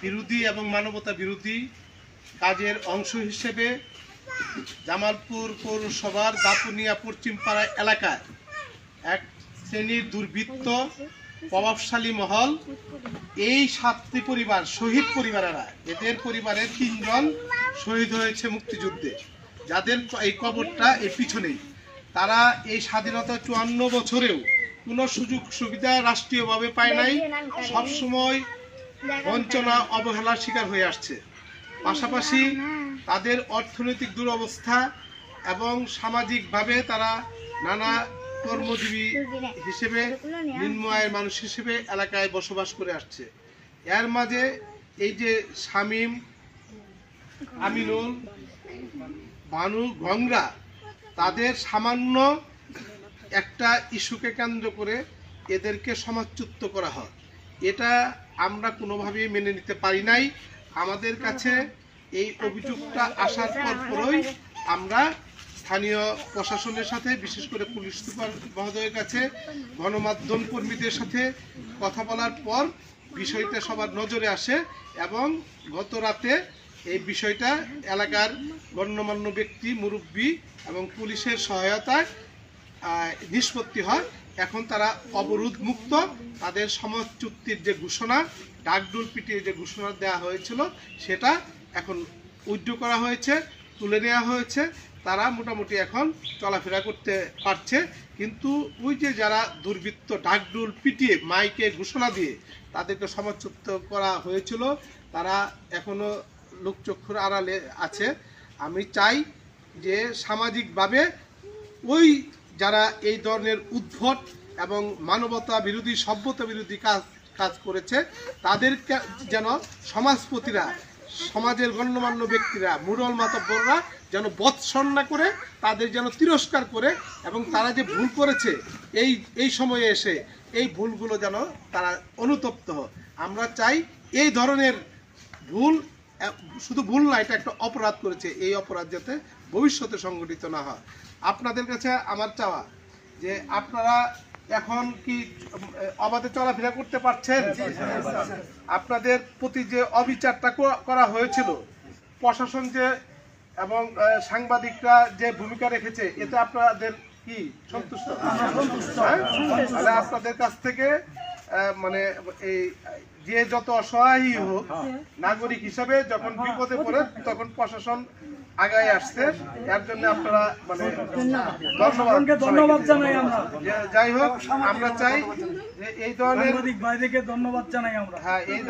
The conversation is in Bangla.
বিরোধী এবং মানবতা বিরোধী কাজের অংশ হিসেবে জামালপুর পৌরসভার দাপুনিয়া পশ্চিমপাড়া এলাকায় এক শ্রেণির দুর্বৃত্ত, প্রভাবশালী মহল, এই সাতটি পরিবার, শহীদ পরিবারেরা, এদের পরিবারের তিনজন শহীদ হয়েছে মুক্তিযুদ্ধে। যাদের এই কবরটা এর পিছনেই। তারা এই স্বাধীনতা চুয়ান্ন বছরেও কোনো সুযোগ সুবিধা রাষ্ট্রীয়ভাবে পায় নাই। সবসময় বঞ্চনা অবহেলার শিকার হয়ে আসছে। পাশাপাশি তাদের অর্থনৈতিক দুরবস্থা এবং সামাজিকভাবে তারা নানা কর্মজীবী হিসেবে নিম্ন আয়ের মানুষ হিসেবে এলাকায় বসবাস করে আসছে। এর মাঝে এই যে শামীম আমিনুল ভানু গংরা তাদের সামান্য একটা ইস্যুকে কেন্দ্র করে এদেরকে সমাজচ্যুত করা হয়। এটা আমরা কোনোভাবেই মেনে নিতে পারি নাই। আমাদের কাছে এই অভিযোগটা আসার পর পরই আমরা স্থানীয় প্রশাসনের সাথে, বিশেষ করে পুলিশ সুপার মহোদয়ের কাছে, গণমাধ্যম কর্মীদের সাথে কথা বলার পর বিষয়টা সবার নজরে আসে এবং গত রাতে এই বিষয়টা এলাকার গণ্যমান্য ব্যক্তি, মুরব্বী এবং পুলিশের সহায়তায় নিষ্পত্তি হয়। এখন তারা অবরোধ মুক্ত তাদের সমাজ চুক্তির যে ঘোষণা, ডাকডুল পিটিয়ে যে ঘোষণা দেওয়া হয়েছিল, সেটা এখন উইথড্র করা হয়েছে, তুলে নেওয়া হয়েছে। তারা মোটামুটি এখন চলাফেরা করতে পারছে। কিন্তু ওই যে যারা দুর্বৃত্ত ডাকডুল পিটিয়ে মাইকে ঘোষণা দিয়ে তাদেরকে সমাজচ্যুত করা হয়েছিল, তারা এখনও লোকচক্ষুর আড়ালে আছে। আমি চাই যে সামাজিকভাবে ওই যারা এই ধরনের উদ্ভট এবং মানবতা বিরোধী, সভ্যতা বিরোধী কাজ কাজ করেছে, তাদেরকে যেন সমাজপতিরা, সমাজের গণ্যমান্য ব্যক্তিরা মুরল মাতব্বররা যেন বৎসর না করে, তাদের যেন তিরস্কার করে এবং তারা যে ভুল করেছে, এই এই সময়ে এসে এই ভুলগুলো যেন তারা অনুতপ্ত আমরা চাই এই ধরনের ভুল শুধু ভুল না, এটা একটা অপরাধ করেছে, এই অপরাধ যাতে ভবিষ্যতে সংগঠিত না হয়। আপনাদের কাছে আমার চাওয়া যে আপনারা এখন কি অবাধে চলাফেরা করতে পারছেন? আপনাদের প্রতি যে অবিচারটা করা- হয়েছিল প্রশাসন যে এবং সাংবাদিকরা যে ভূমিকা রেখেছে এতে আপনাদের কি সন্তুষ্ট? হ্যাঁ? তাহলে আপনাদের কাছ থেকে মানে এই যে যত অসহায়ই হোক নাগরিক হিসাবে যখন বিপদে পড়ে তখন প্রশাসন আগায় আসছে। এর জন্য আপনারা মানে ধন্যবাদ ধন্যবাদ জানাই আমরা। যাই হোক আমরা চাই যে এই ধরনের ধন্যবাদ জানাই আমরা। হ্যাঁ এই